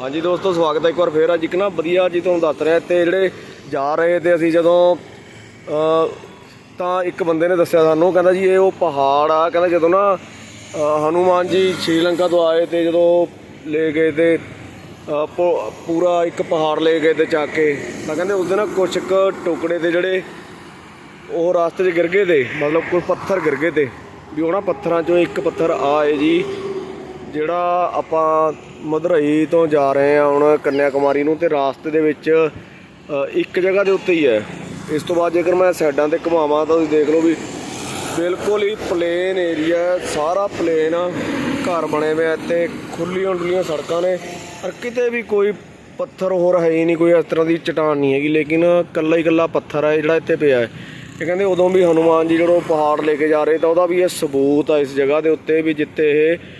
ਹਾਂਜੀ ਦੋਸਤੋ ਸਵਾਗਤ ਹੈ ਇੱਕ ਵਾਰ ਫੇਰ। ਅੱਜ ਇੱਕ ਨਾ ਵਧੀਆ ਜੀ ਤੁਹਾਨੂੰ ਦੱਸ ਰਿਹਾ ਤੇ ਜਿਹੜੇ ਜਾ ਰਹੇ ਤੇ ਅਸੀਂ ਜਦੋਂ ਤਾਂ ਇੱਕ ਬੰਦੇ ਨੇ ਦੱਸਿਆ ਸਾਨੂੰ ਕਹਿੰਦਾ ਜੀ ਇਹ ਉਹ ਪਹਾੜ ਆ ਕਹਿੰਦਾ ਜਦੋਂ ਨਾ ਅ, ਹਨੂਮਾਨ ਜੀ ਸ਼੍ਰੀਲੰਕਾ ਤੋਂ ਆਏ ਤੇ ਜਦੋਂ ਲੈ ਗਏ ਤੇ ਪੂਰਾ ਇੱਕ ਪਹਾੜ ਲੈ ਗਏ ਤੇ ਚੱਕ ਕੇ ਤਾਂ ਕਹਿੰਦੇ ਉਸ ਦੇ ਨਾ ਕੁਛ ਕੁ ਟੁਕੜੇ ਤੇ ਜਿਹੜੇ ਉਹ ਰਾਸਤੇ 'ਚ ਗਿਰ ਗਏ ਤੇ ਮਤਲਬ ਕੋਈ ਪੱਥਰ ਗਿਰ ਗਏ ਤੇ ਵੀ ਉਹਨਾਂ ਪੱਥਰਾਂ 'ਚੋਂ ਇੱਕ ਪੱਥਰ ਆਏ ਜੀ। ਜਿਹੜਾ ਆਪਾਂ ਮਧੁਰਈ ਤੋਂ ਜਾ ਰਹੇ ਹਾਂ ਹੁਣ ਕੰਨਿਆ ਕੁਮਾਰੀ ਨੂੰ, ਤੇ ਰਾਸਤੇ ਦੇ ਵਿੱਚ ਇੱਕ ਜਗ੍ਹਾ ਦੇ ਉੱਤੇ ਹੀ ਹੈ। ਇਸ ਤੋਂ ਬਾਅਦ ਜੇਕਰ ਮੈਂ ਸਾਈਡਾਂ ਤੇ ਘੁਮਾਵਾਂ ਤਾਂ ਤੁਸੀਂ ਦੇਖ ਲਓ ਵੀ ਬਿਲਕੁਲ ਹੀ ਪਲੇਨ ਏਰੀਆ ਸਾਰਾ ਪਲੇਨ ਘਰ ਬਣੇ ਹੋਏ ਆ ਤੇ ਖੁੱਲੀਆਂ ਡੁੱਲੀਆਂ ਸੜਕਾਂ ਨੇ। ਔਰ ਕਿਤੇ ਵੀ ਕੋਈ ਪੱਥਰ ਹੋਰ ਹੈ ਹੀ ਨਹੀਂ, ਕੋਈ ਇਸ ਤਰ੍ਹਾਂ ਦੀ ਚਟਾਨ ਨਹੀਂ ਹੈਗੀ। ਲੇਕਿਨ ਕੱਲਾ ਹੀ ਕੱਲਾ ਪੱਥਰ ਹੈ ਜਿਹੜਾ ਇੱਥੇ ਪਿਆ ਹੈ। ਇਹ ਕਹਿੰਦੇ ਉਦੋਂ ਵੀ ਹਨੂਮਾਨ ਜੀ ਜਦੋਂ ਪਹਾੜ ਲੈ ਕੇ ਜਾ ਰਹੇ ਤਾਂ ਉਹਦਾ ਵੀ ਇਹ ਸਬੂਤ ਆ ਇਸ ਜਗ੍ਹਾ ਦੇ ਉੱਤੇ ਵੀ ਜਿੱਥੇ ਇਹ